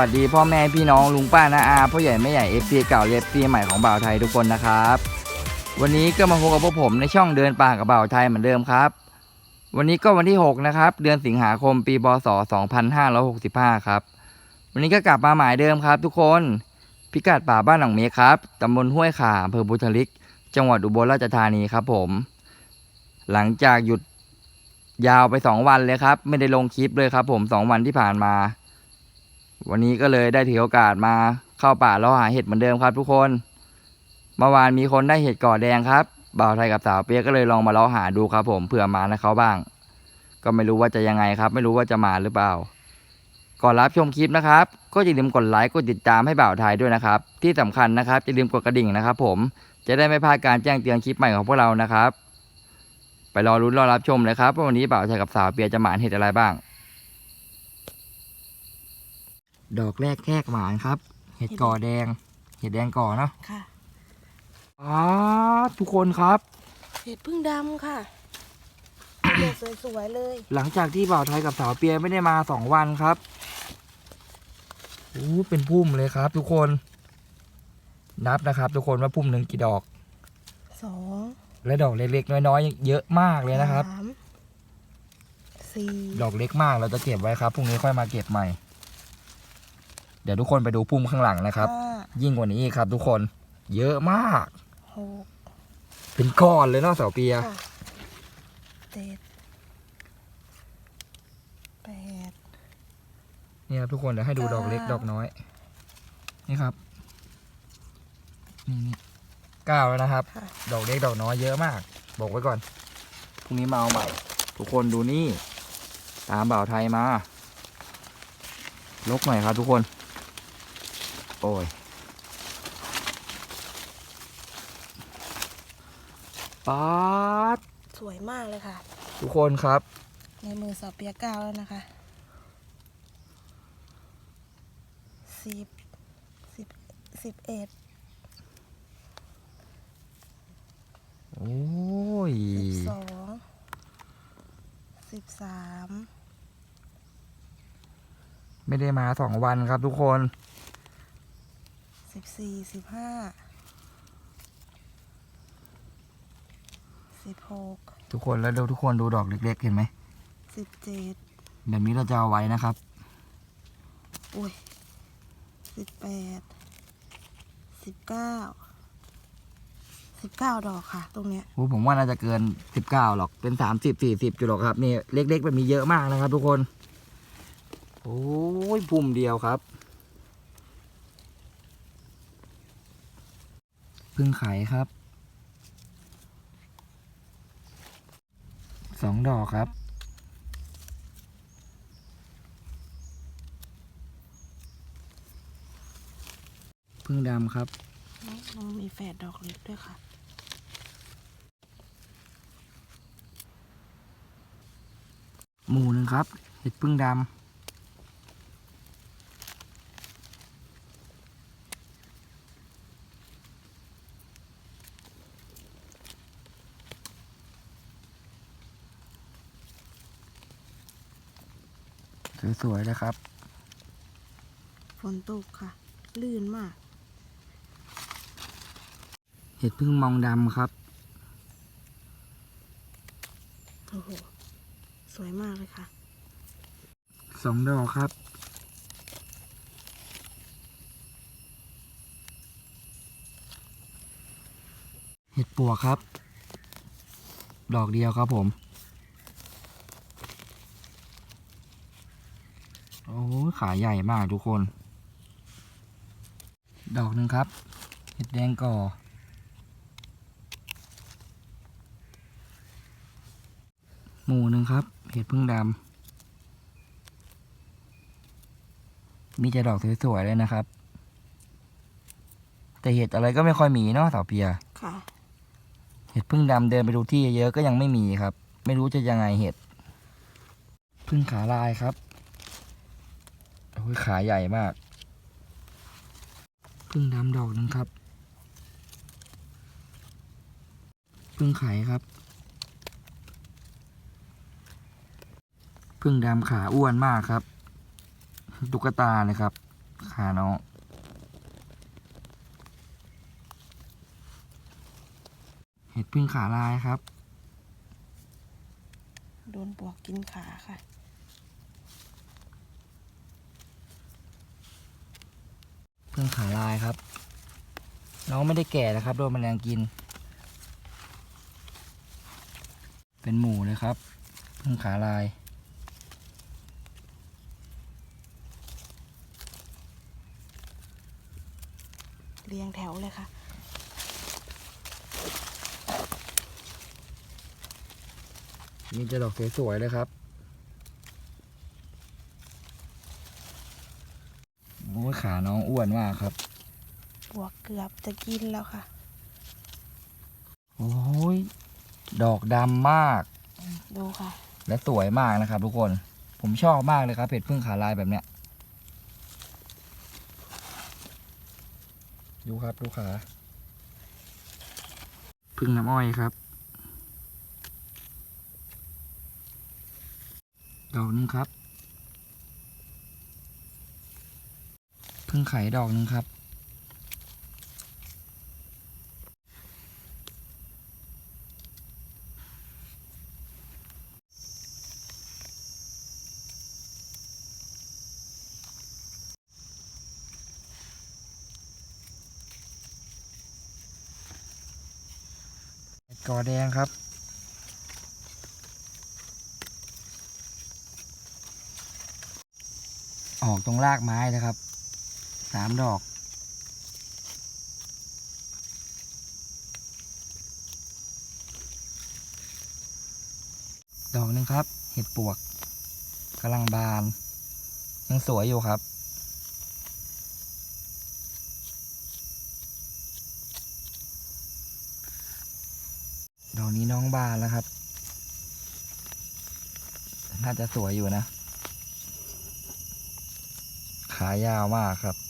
สวัสดีพ่อแม่พี่น้องลุงป้านาอาพ่อใหญ่แม่ใหญ่เอฟซีเก่าเอฟซีใหม่ของบ่าวไทยทุกคนนะครับ วันนี้ก็มาพบกับพวกผมในช่องเดินป่ากับบ่าวไทยเหมือนเดิมครับ วันนี้ก็วันที่ 6 นะครับ เดือนสิงหาคมปีพศ2565 ครับ วันนี้ก็กลับมาหมายเดิมครับ ทุกคน พิกัดป่าบ้านหนองเมฆครับตำบลห้วยขาอำเภอบุตริก จังหวัดอุบลราชธานีครับผม หลังจากหยุดยาวไป 2 วันเลยครับ ไม่ได้ลงคลิปเลยครับ ผม 2 วันที่ผ่านมา วันนี้ก็เลยได้ถือโอกาสมาเข้าป่าแล้วหาเห็ดเหมือนเดิมครับทุกคน เมื่อวานมีคนได้เห็ดก่อแดงครับบ่าวไทยกับสาวเปียกก็เลยลองมาเลาะหาดูครับ ผมเผื่อมานะเขาบ้าง ก็ไม่รู้ว่าจะยังไงครับ ไม่รู้ว่าจะมาหรือเปล่า ก่อนรับชมคลิปนะครับ ก็อย่าลืมกดไลค์กดติดตามให้บ่าวไทยด้วยนะครับ ที่สำคัญนะครับอย่าลืมกดกระดิ่งนะครับ ผมจะได้ไม่พลาดการแจ้งเตือนคลิปใหม่ของพวกเรานะครับ ไปรอรุ้นรอรับชมเลยครับว่าวันนี้บ่าวไทยกับสาวเปียจะหมานเห็ดอะไรบ้าง ดอกแรกแค่หมานครับ เห็ดก่อแดง เห็ดแดงก่อเนาะค่ะอ๋อทุกคนครับ เห็ดพึ่งดำค่ะเห็ดสวยๆเลย หลังจากที่บ่าวไทยกับสาวเปียไม่ได้มาสองวันครับโอ้เป็นพุ่มเลยครับ ทุกคน นับนะครับ ทุกคนว่าพุ่มหนึ่งกี่ดอกสองและดอกเล็กๆน้อยๆเยอะมากเลยนะครับสามสี่ดอกเล็กมากเราจะเก็บไว้ครับพรุ่งนี้ค่อยมาเก็บใหม่เดี๋ยวทุกคนไปดูพุ่มข้างหลังนะครับ ห้ายิ่งกว่านี้อีกครับ ทุกคนเยอะมาก หกเป็นก้อนเลยเนาะสาวเปีย ค่ะเจ็ดแปดเนี่ยครับทุกคนเดี๋ยวให้ดูดอกเล็กเก้าดอกน้อย นี่ครับ นี่นี่เก้าแล้วนะครับ ค่ะ ดอกเล็กดอกน้อยเยอะมาก บอกไว้ก่อนพรุ่งนี้มาเอาใหม่ ทุกคนดูนี่ ตามบ่าวไทยมาลกหน่อยครับทุกคน โอ้ยป๊าดสวยมากเลยค่ะ ทุกคนครับ ในมือสอบเปียเก้าแล้วนะคะสิบสิบสิบเอ็ดโอ้ยสิบสองสิบสามไม่ได้มาสองวันครับทุกคน สิบสี่สิบห้าสิบหกทุกคนแล้วดูทุกคนดูดอกเล็กๆเห็นไหมสิบเจ็ดแบบนี้เราจะเอาไว้นะครับ อุ้ยสิบแปดสิบเก้าสิบเก้าดอกค่ะ ตรงเนี้ยโอ้ผมว่าน่าจะเกินสิบเก้าหรอกเป็นสามสิบสี่สิบจุดหรอกครับนี่เล็กๆแบบนี้เยอะมากนะครับ ทุกคน โอ้ยพุ่มเดียวครับ พึ่งไข่ครับสองดอกครับ พึ่งดำครับมันมีแฝดดอกเล็กด้วยค่ะ หมู่หนึ่งครับ เห็ดพึ่งดำ สวยๆเลยครับ ฝนตกค่ะ ลื่นมาก เห็ดพึ่งมองดำครับ โอ้โห สวยมากเลยค่ะ สองดอกครับ เห็ดปวกครับ ดอกเดียวครับผม โอ้ย ขาใหญ่มากทุกคน ดอกหนึ่งครับ เห็ดแดงก่อ หมู่หนึ่งครับ เห็ดพึ่งดำ มีแต่ดอกสวยๆเลยนะครับ แต่เห็ดอะไรก็ไม่ค่อยมีเนาะสาวเปียค่ะ เห็ดพึ่งดำเดินไปดูที่เยอะๆก็ยังไม่มีครับ ไม่รู้จะยังไงเห็ดพึ่งขาลายครับโอ้ย ขาใหญ่มาก พึ่งดำดอกหนึงครับ พึ่งไข่ครับ พึ่งดำขาอ้วนมากครับ ตุ๊กตาเลยครับ ขาน้องเห็ดพึ่งขาลายครับ โดนปลวกกินขาค่ะ พึ่งขาลายครับ น้องไม่ได้แก่นะครับโดนแมลงกิน เป็นหมูเลยครับ พึ่งขาลายเรียงแถวเลยค่ะมีจะดอกสวยๆเลยครับ โอ้ย ขาน้องอ้วนมากครับปลวกเกือบจะกินแล้วค่ะ โอ้ยดอกดำมาก ดูค่ะ และสวยมากนะครับทุกคน ผมชอบมากเลยครับเห็ดพึ่งขาลายแบบเนี้ย ดูครับดูขาพึ่งน้ำอ้อยครับ ดอกหนึงครับ พึ่งไขดอกหนึงครับ กอแดงครับออกตรงรากไม้นะครับามดอกดอกหนึ่งครับ เห็ดปวกกำลังบาน ยังสวยอยู่ครับ ดอกนี้น้องบานแล้วครับ น่าจะสวยอยู่นะ ขายาวมากครับ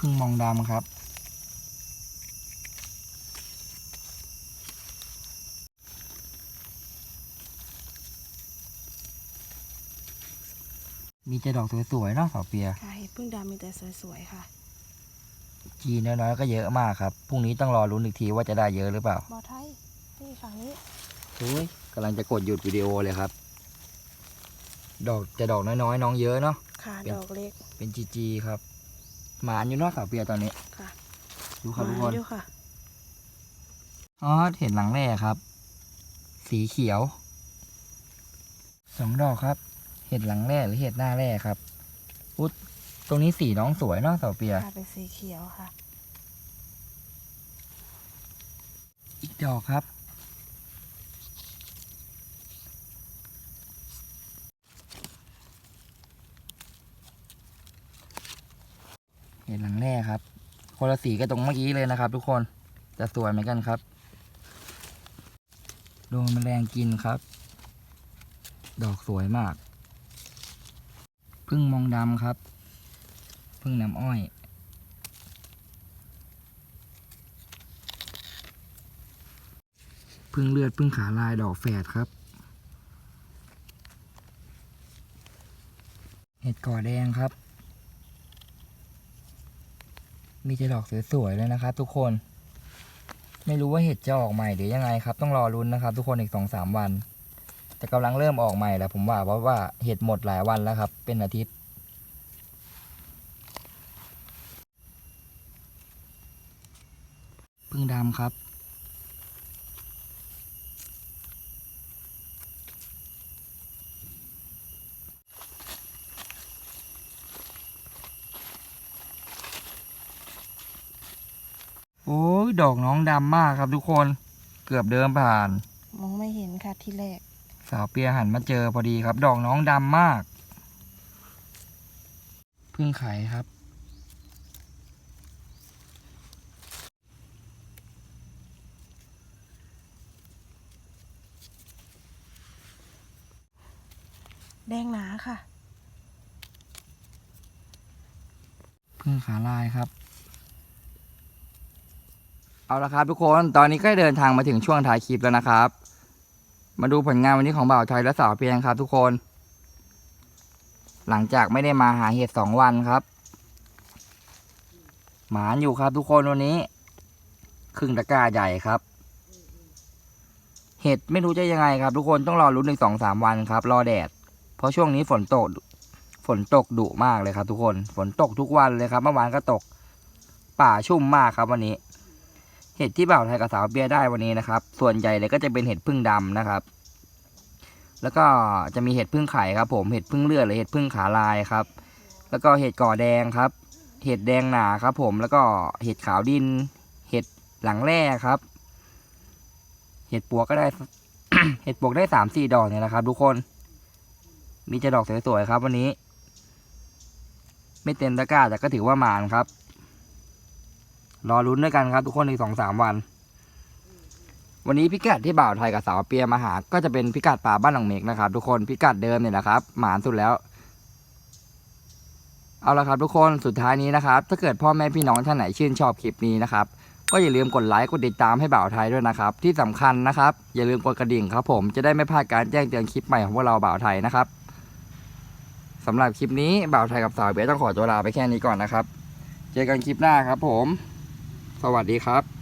พึ่งมองดำครับ มีจะดอกสวยๆเนาะสาวเปีย ค่ะเห็ดพึ่งดำมีแต่สวยๆค่ะจีนน้อยๆก็เยอะมากครับ พรุ่งนี้ต้องรอรุ้นอีกทีว่าจะได้เยอะหรือเปล่าบอไทยนี่ฝั่งนี้โอ้ยกำลังจะกดหยุดวิดีโอเลยครับ ดอกจะดอกน้อยๆน้องเยอะเนาะ ค่ะเป็น ดอกเล็ก เป็นจีจีครับ หมานอยู่เนอกสาวเปียตอนนี้ค่ะดูครับทุกคนมาดูค่ะ อ๋อเห็นหลังแร่ครับ สีเขียวสองดอกครับ เห็ดหลังแร่หรือเห็ดหน้าแร่ครับอุ๊ยตรงนี้สีน้องสวยเนาะสาวเปีย ค่ะเป็นสีเขียวค่ะ อีกดอกครับ เห็ดหลังแร่ครับ คนละสีกับตรงเมื่อกี้เลยนะครับ ทุกคนจะสวยเหมือนกันครับโดนแมลงกินครับ ดอกสวยมาก พึ่งมองดำครับ พึ่งน้ำอ้อย พึ่งเลือดพึ่งขาลายดอกแฝดครับ เห็ดก่อแดงครับ มีเจดอกสวยๆเลยนะครับ ทุกคน ไม่รู้ว่าเห็ดจะออกใหม่เดี๋ยวยังไงครับ ต้องรอรุ้นนะครับ ทุกคนอีกสองสามวัน แต่กำลังเริ่มออกใหม่แล้วผมว่าเพราะว่าเห็ดหมดหลายวันแล้วครับ เป็นอาทิตย์พึ่งดำครับ โอ้ ยดอกน้องดำมากครับทุกคน เกือบเดินผ่าน มองไม่เห็นค่ะที่แรก สาวเปียหันมาเจอพอดีครับ ดอกน้องดำมากพึ่งไข่ครับ แดงหนาค่ะพึ่งขาลายครับ เอาละครับทุกคนตอนนี้ก็เดินทางมาถึงช่วงท้ายคลิปแล้วนะครับ มาดูผลงานวันนี้ของบ่าวไทยและสาวเปียงครับ ทุกคน หลังจากไม่ได้มาหาเห็ดสองวันครับ หมานอยู่ครับทุกคนวันนี้ ครึ่งตะกร้าใหญ่ครับ เห็ดไม่รู้จะยังไงครับ ทุกคนต้องรอรุ้นหนึ่งสองสามวันครับ รอแดด เพราะช่วงนี้ฝนตกฝนตกดุมากเลยครับ ทุกคนฝนตกทุกวันเลยครับ เมื่อวานก็ตก ป่าชุ่มมากครับวันนี้ เห็ดที่บ่าวไทยกับสาวเบียได้วันนี้นะครับ ส่วนใหญ่เลยก็จะเป็นเห็ดพึ่งดำนะครับ แล้วก็จะมีเห็ดพึ่งไข่ครับ ผมเห็ดพึ่งเลือดหรือเห็ดพึ่งขาลายครับ แล้วก็เห็ดก่อแดงครับ เห็ดแดงหนาครับ ผมแล้วก็เห็ดขาวดิน เห็ดหลังแร่ครับ เห็ดปวกก็ได้ เห็ดปวกได้สามสี่ดอกเนี่ยนะครับ ทุกคน มีจะดอกสวยๆครับ วันนี้ ไม่เต็มตะกร้าแต่ก็ถือว่ามานครับ รอลุ้นด้วยกันครับทุกคนอีกสองสามวัน วันนี้พิกัดที่บ่าวไทยกับสาวเปียมาหา ก็จะเป็นพิกัดป่าบ้านหลังเมกนะครับ ทุกคนพิกัดเดิมเนี่ยนะครับหมานสุดแล้ว เอาละครับทุกคนสุดท้ายนี้นะครับ ถ้าเกิดพ่อแม่พี่น้องท่านไหนชื่นชอบคลิปนี้นะครับก็อย่าลืมกดไลค์กดติดตามให้บ่าวไทยด้วยนะครับ ที่สำคัญนะครับ อย่าลืมกดกระดิ่งครับ ผมจะได้ไม่พลาดการแจ้งเตือนคลิปใหม่ของพวกเราบ่าวไทยนะครับสำหรับคลิปนี้บ่าวไทยกับสาวเปียต้องขอตัวลาไปแค่นี้ก่อนนะครับ เจอกันคลิปหน้าครับผม สวัสดีครับ